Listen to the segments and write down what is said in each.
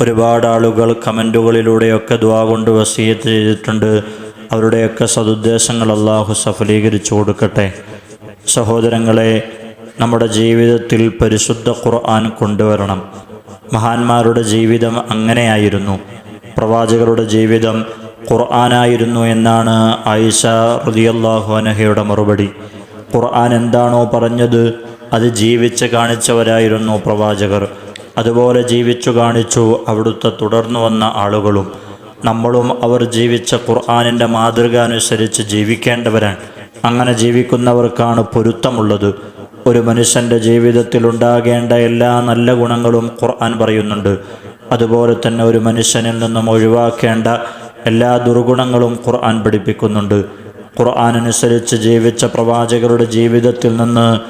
ഒരുപാട് ആളുകൾ കമന്റുകളിലൂടെയൊക്കെ ദ്വാ കൊണ്ട് വസീയത്ത് ചെയ്തിട്ടുണ്ട്. അവരുടെയൊക്കെ സതുദ്ദേശങ്ങൾ അള്ളാഹു സഫലീകരിച്ചു കൊടുക്കട്ടെ. സഹോദരങ്ങളെ നമ്മുടെ ജീവിതത്തിൽ പരിശുദ്ധ ഖുർആൻ കൊണ്ടുവരണം. മഹാന്മാരുടെ ജീവിതം അങ്ങനെയായിരുന്നു. പ്രവാചകരുടെ ജീവിതം ഖുർആനായിരുന്നു എന്നാണ് ആയിഷ റളിയല്ലാഹു അനഹയുടെ മറുപടി. ഖുർആൻ എന്താണോ പറഞ്ഞത് അത് ജീവിച്ച് കാണിച്ചവരായിരുന്നു പ്രവാചകർ. അതുപോലെ ജീവിച്ചു കാണിച്ചു അവിടുത്തെ തുടർന്നു വന്ന ആളുകളും നമ്മളും അവർ ജീവിച്ച ഖുർആാനിന്റെ മാതൃക അനുസരിച്ച് ജീവിക്കേണ്ടവരാണ്. അങ്ങനെ ജീവിക്കുന്നവർക്കാണ് പൊരുത്തമുള്ളത്. ഒരു മനുഷ്യന്റെ ജീവിതത്തിൽ ഉണ്ടാകേണ്ട എല്ലാ നല്ല ഗുണങ്ങളും ഖുർആൻ പറയുന്നുണ്ട്. അതുപോലെ തന്നെ ഒരു മനുഷ്യനിൽ നിന്നും ഒഴിവാക്കേണ്ട എല്ലാ ദുർഗുണങ്ങളും ഖുർആൻ പഠിപ്പിക്കുന്നുണ്ട്. ഖുർആൻ അനുസരിച്ച് ജീവിച്ച പ്രവാചകരുടെ ജീവിതത്തിൽ നിന്ന്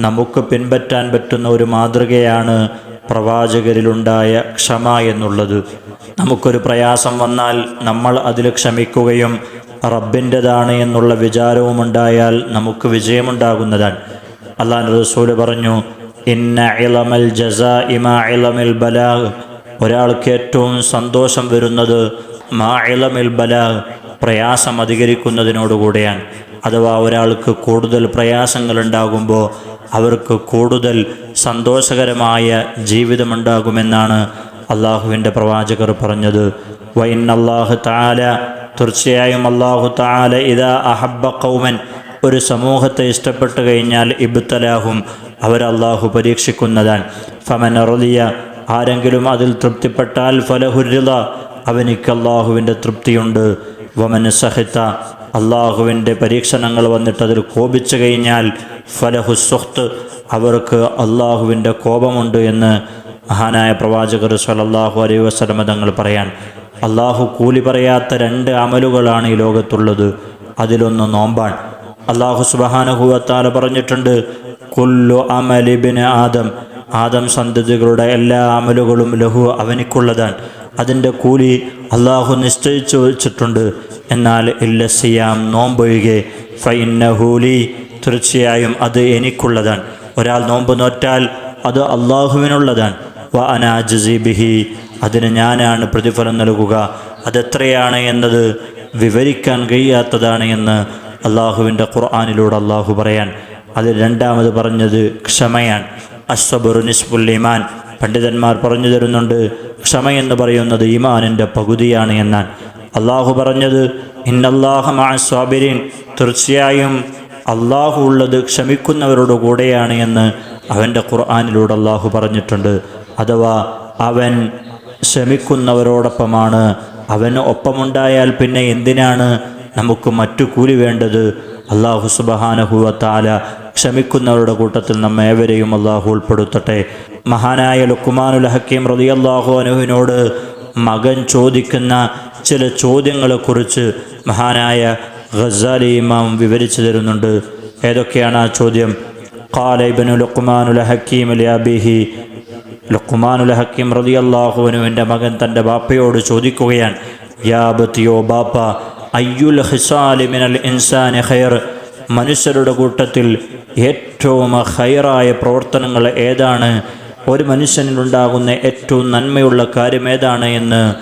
നമുക്ക് പിൻപറ്റാൻ പറ്റുന്ന ഒരു മാതൃകയാണ് പ്രവാചകരിലുണ്ടായ ക്ഷമ എന്നുള്ളത്. നമുക്കൊരു പ്രയാസം വന്നാൽ നമ്മൾ അതിൽ ക്ഷമിക്കുകയും റബ്ബിന്റെതാണ് എന്നുള്ള വിചാരവും ഉണ്ടായാൽ നമുക്ക് വിജയമുണ്ടാകുന്നതാണ്. അള്ളാൻ റസൂൽ പറഞ്ഞു ഇന്ന ഇളമൽ ജസ ഇമ ഇളമിൽ ബലാ ഒരാൾക്ക് ഏറ്റവും സന്തോഷം വരുന്നത് മാ ഇളമിൽ ബലാ പ്രയാസം അധികരിക്കുന്നതിനോടുകൂടെയാണ്. അഥവാ ഒരാൾക്ക് കൂടുതൽ പ്രയാസങ്ങൾ ഉണ്ടാകുമ്പോൾ അവർക്ക് കൂടുതൽ സന്തോഷകരമായ ജീവിതമുണ്ടാകുമെന്നാണ് അള്ളാഹുവിന്റെ പ്രവാചകർ പറഞ്ഞത്. വൈൻ അള്ളാഹു താല തീർച്ചയായും അള്ളാഹു താല ഇതാ അഹബ്ബ കൗമൻ ഒരു സമൂഹത്തെ ഇഷ്ടപ്പെട്ടു കഴിഞ്ഞാൽ ഇബ്തലാഹും അവരല്ലാഹു പരീക്ഷിക്കുന്നതാണ്. ഫമൻ അറുലിയ ആരെങ്കിലും അതിൽ തൃപ്തിപ്പെട്ടാൽ ഫലഹുരിത അവനിക്ക് അള്ളാഹുവിന്റെ തൃപ്തിയുണ്ട്. വമൻ സഹിത്ത അള്ളാഹുവിന്റെ പരീക്ഷണങ്ങൾ വന്നിട്ട് അതിൽ കോപിച്ചു കഴിഞ്ഞാൽ ഫലഹു സുഹത്ത് അവർക്ക് അള്ളാഹുവിന്റെ കോപമുണ്ട് എന്ന് മഹാനായ പ്രവാചകർ സലല്ലാഹു അലൈഹി വസ്ലമ തങ്ങൾ പറയാൻ അള്ളാഹു കൂലി പറയാത്ത രണ്ട് അമലുകളാണ് ഈ ലോകത്തുള്ളത്. അതിലൊന്ന് നോമ്പാണ്. അള്ളാഹു സുബഹാനുഭവത്താല പറഞ്ഞിട്ടുണ്ട് കുല്ലു അമലിബിന് ആദം. ആദം സന്തതികളുടെ എല്ലാ അമലുകളും ലഹു അവനിക്കുള്ളതാണ്. അതിന്റെ കൂലി അള്ളാഹു നിശ്ചയിച്ചു വെച്ചിട്ടുണ്ട്. എന്നാൽ ഇല്ല സിയാം നോമ്പൊഴികെ. ഫൈന്നഹൂലി തീർച്ചയായും അത് എനിക്കുള്ളതാണ്. ഒരാൾ നോമ്പ് നോറ്റാൽ അത് അള്ളാഹുവിനുള്ളതാണ് വ അനാജി ബിഹി. അതിന് ഞാനാണ് പ്രതിഫലം നൽകുക. അതെത്രയാണ് എന്നത് വിവരിക്കാൻ കഴിയാത്തതാണ് എന്ന് അള്ളാഹുവിന്റെ ഖുർആാനിലൂടെ അള്ളാഹു പറയാൻ. അതിൽ രണ്ടാമത് പറഞ്ഞത് ക്ഷമയാണ്. അസ്വബുർ നിസ്ബുൽ പണ്ഡിതന്മാർ പറഞ്ഞു തരുന്നുണ്ട്. ക്ഷമയെന്ന് പറയുന്നത് ഈമാനിന്റെ പകുതിയാണ് എന്നാൽ അള്ളാഹു പറഞ്ഞത് ഇന്നല്ലാഹമാ സ്വാബിരിൻ തീർച്ചയായും അള്ളാഹു ഉള്ളത് ക്ഷമിക്കുന്നവരുടെ കൂടെയാണ് എന്ന് അവന്റെ ഖുർആാനിലൂടെ അള്ളാഹു പറഞ്ഞിട്ടുണ്ട്. അഥവാ അവൻ ക്ഷമിക്കുന്നവരോടൊപ്പമാണ് അവന് ഒപ്പമുണ്ടായാൽ പിന്നെ എന്തിനാണ് നമുക്ക് മറ്റു കൂലി വേണ്ടത്? അള്ളാഹു സുബഹാനഹുവ താല ക്ഷമിക്കുന്നവരുടെ കൂട്ടത്തിൽ നമ്മേവരെയും അള്ളാഹു ഉൾപ്പെടുത്തട്ടെ. മഹാനായ ലുക്കുമാനുൽ ഹക്കീം റതിയല്ലാഹു അനുവിനോട് മകൻ ചോദിക്കുന്ന ചില ചോദ്യങ്ങളെക്കുറിച്ച് മഹാനായ ഖസാലി ഇമാം വിവരിച്ചു തരുന്നുണ്ട്. ഏതൊക്കെയാണ് ആ ചോദ്യം? ഖാലൈബനു ലുക്കുമാനുൽ ഹക്കീം അബിഹി. ലുക്കുമാനുൽ ഹക്കീം റതി അള്ളാഹുവിനുവിന്റെ മകൻ തന്റെ ബാപ്പയോട് ചോദിക്കുകയാണ് യാബത്തിയോ ബാപ്പ അയ്യുൽ ഹിസാലിമിനൽ ഇൻസാൻ ഖൈർ? മനുഷ്യരുടെ കൂട്ടത്തിൽ ഏറ്റവും ഹൈറായ പ്രവർത്തനങ്ങൾ ഏതാണ്? ഒരു മനുഷ്യനിലുണ്ടാകുന്ന ഏറ്റവും നന്മയുള്ള കാര്യം ഏതാണ് എന്ന്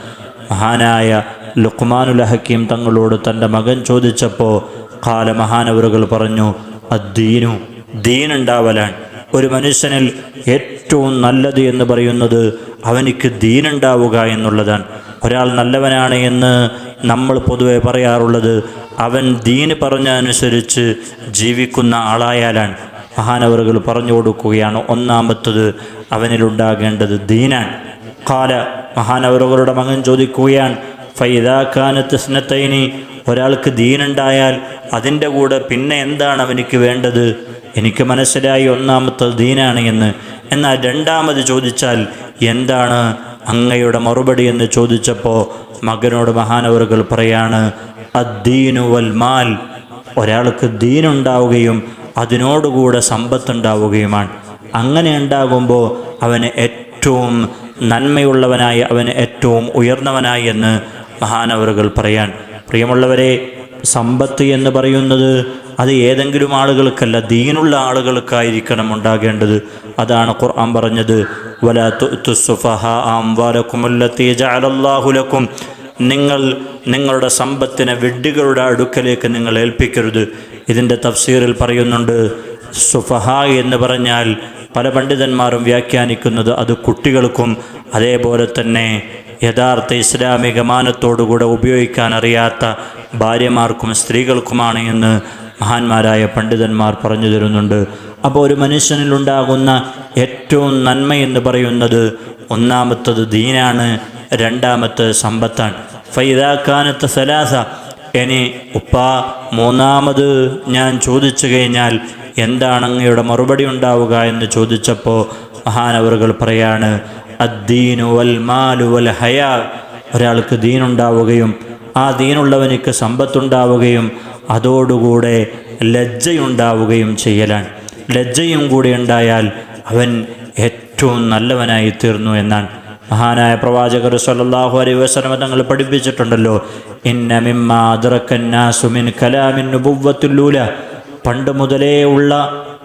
മഹാനായ ലുഖ്മാനുൽ ഹക്കീം തങ്ങളോട് തന്റെ മകൻ ചോദിച്ചപ്പോൾ കാല മഹാനവറുകൾ പറഞ്ഞു അദ്ദീനു ദീനുണ്ടാവലാണ്. ഒരു മനുഷ്യനിൽ ഏറ്റവും നല്ലത് എന്ന് പറയുന്നത് അവനിക്ക് ദീനുണ്ടാവുക എന്നുള്ളതാണ്. ഒരാൾ നല്ലവനാണ് എന്ന് നമ്മൾ പൊതുവെ പറയാറുള്ളത് അവൻ ദീന് പറഞ്ഞനുസരിച്ച് ജീവിക്കുന്ന ആളായാലാണ്. മഹാനവറുകൾ പറഞ്ഞു കൊടുക്കുകയാണ്. ഒന്നാമത്തത് അവനിലുണ്ടാകേണ്ടത് ദീനാൻ. കാല മഹാനവറുകളുടെ മകൻ ചോദിക്കുകയാണ് ഫൈദാഖാനത്ത് സ്നത്തൈനി ഒരാൾക്ക് ദീനുണ്ടായാൽ അതിന്റെ കൂടെ പിന്നെ എന്താണ് അവനിക്ക് വേണ്ടത്? എനിക്ക് മനസ്സിലായി ഒന്നാമത്തത് ദീനാണ് എന്ന്. എന്നാൽ രണ്ടാമത് ചോദിച്ചാൽ എന്താണ് അങ്ങയുടെ മറുപടി? എന്ന് ചോദിച്ചപ്പോൾ മകനോട് മഹാനവറുകൾ പറയാണ് അദ്ദീനുവൽ മാൽ. ഒരാൾക്ക് ദീനുണ്ടാവുകയും അതിനോടുകൂടെ സമ്പത്തുണ്ടാവുകയുമാണ്. അങ്ങനെ ഉണ്ടാകുമ്പോൾ അവന് ഏറ്റവും നന്മയുള്ളവനായി അവന് ഏറ്റവും ഉയർന്നവനായി എന്ന് മഹാനവറുകൾ പറയാൻ. പ്രിയമുള്ളവരെ സമ്പത്ത് എന്ന് പറയുന്നത് അത് ഏതെങ്കിലും ആളുകൾക്കല്ല ദീനുള്ള ആളുകൾക്കായിരിക്കണം ഉണ്ടാകേണ്ടത്. അതാണ് ഖുർആൻ പറഞ്ഞത് നിങ്ങൾ നിങ്ങളുടെ സമ്പത്തിനെ വിഡ്ഢികളുടെ അടുക്കലേക്ക് നിങ്ങൾ ഏൽപ്പിക്കരുത്. ഇതിന്റെ തഫ്സീറിൽ പറയുന്നുണ്ട് സുഫഹ എന്ന് പറഞ്ഞാൽ പല പണ്ഡിതന്മാരും വ്യാഖ്യാനിക്കുന്നത് അത് കുട്ടികൾക്കും അതേപോലെ തന്നെ യഥാർത്ഥ ഇസ്ലാമിക മാനത്തോടുകൂടെ ഉപയോഗിക്കാൻ അറിയാത്ത ഭാര്യമാർക്കും സ്ത്രീകൾക്കുമാണ് എന്ന് മഹാന്മാരായ പണ്ഡിതന്മാർ പറഞ്ഞു തരുന്നുണ്ട്. അപ്പോൾ ഒരു മനുഷ്യനിലുണ്ടാകുന്ന ഏറ്റവും നന്മ എന്ന് പറയുന്നത് ഒന്നാമത്തത് ദീനാണ് രണ്ടാമത്തത് സമ്പത്താണ്. ഫൈദാക്കാനത്ത് സലാസ ഇനി ഉപ്പ മൂന്നാമത് ഞാൻ ചോദിച്ചു കഴിഞ്ഞാൽ എന്താണ് അങ്ങയുടെ മറുപടി ഉണ്ടാവുക എന്ന് ചോദിച്ചപ്പോൾ മഹാനവറുകൾ പറയാണ് അദ്ദീനു വൽ മാലു വൽ ഹയാ. ഒരാൾക്ക് ദീനുണ്ടാവുകയും ആ ദീനുള്ളവനിക്ക് സമ്പത്തുണ്ടാവുകയും അതോടുകൂടെ ലജ്ജയുണ്ടാവുകയും ചെയ്യലാണ്. ലജ്ജയും കൂടി ഉണ്ടായാൽ അവൻ ഏറ്റവും നല്ലവനായി തീർന്നു എന്നാണ്. മഹാനായ പ്രവാചകർ സല്ലല്ലാഹു അലൈ വസ്ലമ തങ്ങൾ പഠിപ്പിച്ചിട്ടുണ്ടല്ലോ. പണ്ട് മുതലേ ഉള്ള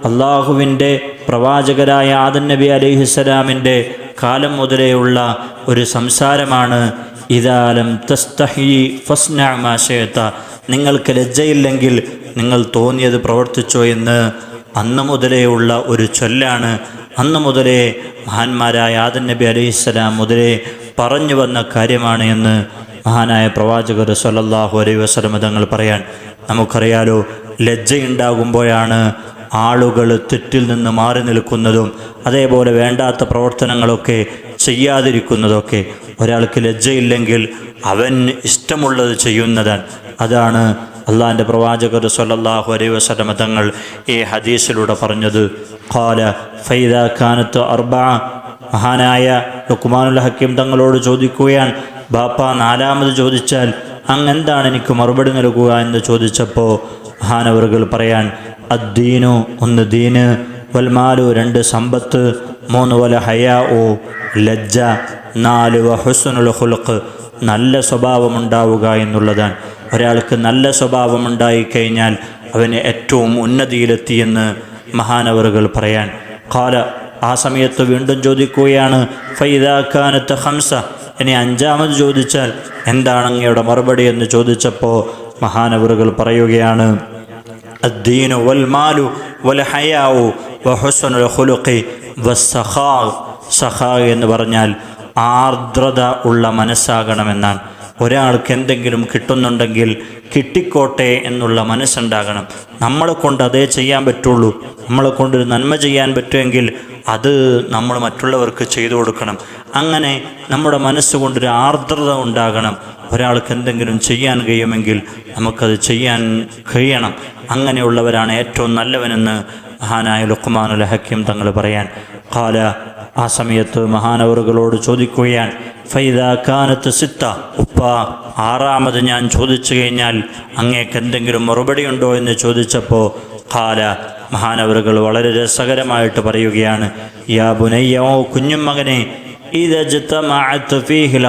അള്ളാഹുവിന്റെ പ്രവാചകരായ ആദൻ നബി അലൈഹിസ്സലാമിന്റെ കാലം മുതലേ ഉള്ള ഒരു സംസാരമാണ് ഇതാലം തസ്തഹി ഫസ്നാമാശയത്ത നിങ്ങൾക്ക് ലജ്ജയില്ലെങ്കിൽ നിങ്ങൾ തോന്നിയത് പ്രവർത്തിച്ചോ എന്ന് അന്ന് മുതലേ ഉള്ള ഒരു ചൊല്ലാണ് അന്ന് മുതലേ മഹാന്മാരായ ആദൻ നബി അലൈഹിസ്സലാം മുതലേ പറഞ്ഞു വന്ന കാര്യമാണ് എന്ന് മഹാനായ പ്രവാചകർ സല്ലല്ലാഹു അലൈഹി വസല്ലം തങ്ങൾ പറയാൻ നമുക്കറിയാലോ ലജ്ജയുണ്ടാകുമ്പോഴാണ് ആളുകൾ തെറ്റിൽ നിന്ന് മാറി നിൽക്കുന്നതും അതേപോലെ വേണ്ടാത്ത പ്രവർത്തനങ്ങളൊക്കെ ചെയ്യാതിരിക്കുന്നതൊക്കെ. ഒരാൾക്ക് ലജ്ജയില്ലെങ്കിൽ അവൻ ഇഷ്ടമുള്ളത് ചെയ്യുന്നതാണ്. അതാണ് അള്ളാഹിന്റെ പ്രവാചകർ സല്ലല്ലാഹു അലൈ വസ്ലമ തങ്ങൾ ഈ ഹദീസിലൂടെ പറഞ്ഞത് ഖാല ഫൈദ ഖാനത്ത് അർബ മഹാനായ ലുക്മാനുൽ ഹക്കീം തങ്ങളോട് ചോദിക്കുകയാണ് ബാപ്പ നാലാമത് ചോദിച്ചാൽ അങ്ങെന്താണ് എനിക്ക് മറുപടി നൽകുക? എന്ന് ചോദിച്ചപ്പോൾ മഹാനവറുകൾ പറയാൻ അദ്ദീനു ഒന്ന് ദീന് വൽമാലു രണ്ട് സമ്പത്ത് മൂന്ന് വല ഹയാ ഓ ലജ്ജ നാല് വ ഹുസ്നുൽ ഹുലുക്ക് നല്ല സ്വഭാവമുണ്ടാവുക എന്നുള്ളതാണ്. ഒരാൾക്ക് നല്ല സ്വഭാവം സ്വഭാവമുണ്ടായിക്കഴിഞ്ഞാൽ അവന് ഏറ്റവും ഉന്നതിയിലെത്തിയെന്ന് മഹാനവറുകൾ പറയാൻ. കാല ആ സമയത്ത് വീണ്ടും ചോദിക്കുകയാണ് ഫൈദാക്കാനത്ത് ഹംസ ഇനി അഞ്ചാമത് ചോദിച്ചാൽ എന്താണ് അങ്ങയുടെ മറുപടി? എന്ന് ചോദിച്ചപ്പോൾ മഹാനവറുകൾ പറയുകയാണ് അദ്ദീനു വസ്സഖാ സഖാ എന്ന് പറഞ്ഞാൽ ആർദ്രത ഉള്ള മനസ്സാകണമെന്നാണ്. ഒരാൾക്ക് എന്തെങ്കിലും കിട്ടുന്നുണ്ടെങ്കിൽ കിട്ടിക്കോട്ടെ എന്നുള്ള മനസ്സുണ്ടാകണം. നമ്മളെ കൊണ്ട് അതേ ചെയ്യാൻ പറ്റുള്ളൂ. നമ്മളെ കൊണ്ടൊരു നന്മ ചെയ്യാൻ പറ്റുമെങ്കിൽ അത് നമ്മൾ മറ്റുള്ളവർക്ക് ചെയ്തു കൊടുക്കണം. അങ്ങനെ നമ്മുടെ മനസ്സുകൊണ്ടൊരു ആർദ്രത ഉണ്ടാകണം. ഒരാൾക്ക് എന്തെങ്കിലും ചെയ്യാൻ കഴിയുമെങ്കിൽ നമുക്കത് ചെയ്യാൻ കഴിയണം. അങ്ങനെയുള്ളവരാണ് ഏറ്റവും നല്ലവനെന്ന് മഹാനായ ലുക്മാനുൽ ഹക്കീം തങ്ങൾ പറയാൻ. കാല ആ സമയത്ത് മഹാനവറുകളോട് ചോദിക്കുകയാണ് ഫൈദ കാനത്ത് സിത്ത? ഉപ്പ ആറാമത് ഞാൻ ചോദിച്ചു കഴിഞ്ഞാൽ അങ്ങേക്ക് എന്തെങ്കിലും മറുപടി ഉണ്ടോ? എന്ന് ചോദിച്ചപ്പോൾ കാല മഹാനവറുകൾ വളരെ രസകരമായിട്ട് പറയുകയാണ് യാ ബുനയ്യോ കുഞ്ഞും മകനെ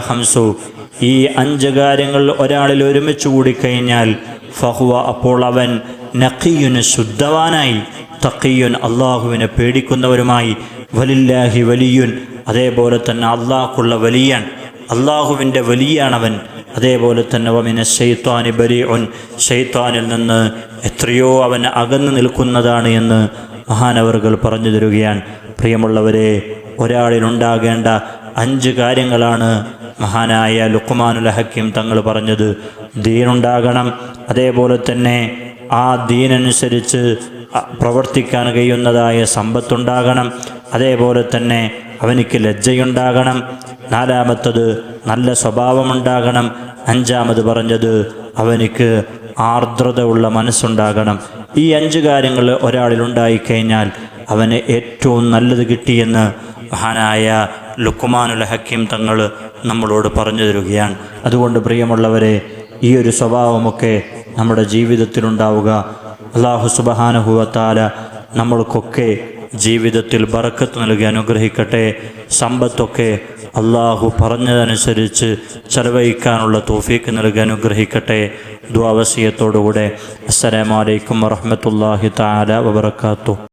ഹംസു ഈ അഞ്ച് കാര്യങ്ങൾ ഒരാളിൽ ഒരുമിച്ച് കൂടിക്കഴിഞ്ഞാൽ ഫഹുവ അപ്പോൾ അവൻ നഖിയുന് ശുദ്ധവാനായി തഖിയുൻ അള്ളാഹുവിനെ പേടിക്കുന്നവരുമായി വലില്ലാഹി വലിയുൻ. അതേപോലെ തന്നെ അള്ളാഹുള്ള വലിയൻ. അള്ളാഹുവിന്റെ വലിയാണവൻ. അതേപോലെ തന്നെ വമിന ഷെയ്ത്താനി ബലിഉൻ ഷെയ്ത്താനിൽ നിന്ന് എത്രയോ അവൻ അകന്നു നിൽക്കുന്നതാണ് എന്ന് മഹാനവറുകൾ പറഞ്ഞു തരികയാണ്. പ്രിയമുള്ളവരെ ഒരാളിലുണ്ടാകേണ്ട അഞ്ച് കാര്യങ്ങളാണ് മഹാനായ ലുക്കുമാനുൽ ഹക്കീം തങ്ങൾ പറഞ്ഞത്. ദീനുണ്ടാകണം. അതേപോലെ തന്നെ ആ ദീനനുസരിച്ച് പ്രവർത്തിക്കാൻ കഴിയുന്നതായ സമ്പത്തുണ്ടാകണം. അതേപോലെ തന്നെ അവനിക്ക് ലജ്ജയുണ്ടാകണം. നാലാമത്തത് നല്ല സ്വഭാവമുണ്ടാകണം. അഞ്ചാമത് പറഞ്ഞത് അവനിക്ക് ആർദ്രത ഉള്ള മനസ്സുണ്ടാകണം. ഈ അഞ്ച് കാര്യങ്ങൾ ഒരാളിൽ ഉണ്ടായിക്കഴിഞ്ഞാൽ അവന് ഏറ്റവും നല്ലത് കിട്ടിയെന്ന് മഹാനായ ലുക്കുമാനുൽ ഹക്കീം തങ്ങൾ നമ്മളോട് പറഞ്ഞു തരികയാണ്. അതുകൊണ്ട് പ്രിയമുള്ളവരെ ഈ ഒരു സ്വഭാവമൊക്കെ നമ്മുടെ ജീവിതത്തിലുണ്ടാവുക. അള്ളാഹു സുബഹാനുഭവത്താല നമ്മൾക്കൊക്കെ ജീവിതത്തിൽ ബറക്കത്ത് നൽകി അനുഗ്രഹിക്കട്ടെ. സമ്പത്തൊക്കെ അള്ളാഹു പറഞ്ഞതനുസരിച്ച് ചെലവഴിക്കാനുള്ള തോഫീക്ക് നൽകി അനുഗ്രഹിക്കട്ടെ. ദ്വാവസീയത്തോടുകൂടെ അസ്സലാമലൈക്കും വറഹമത്തല്ലാഹി താല വബർക്കാത്തു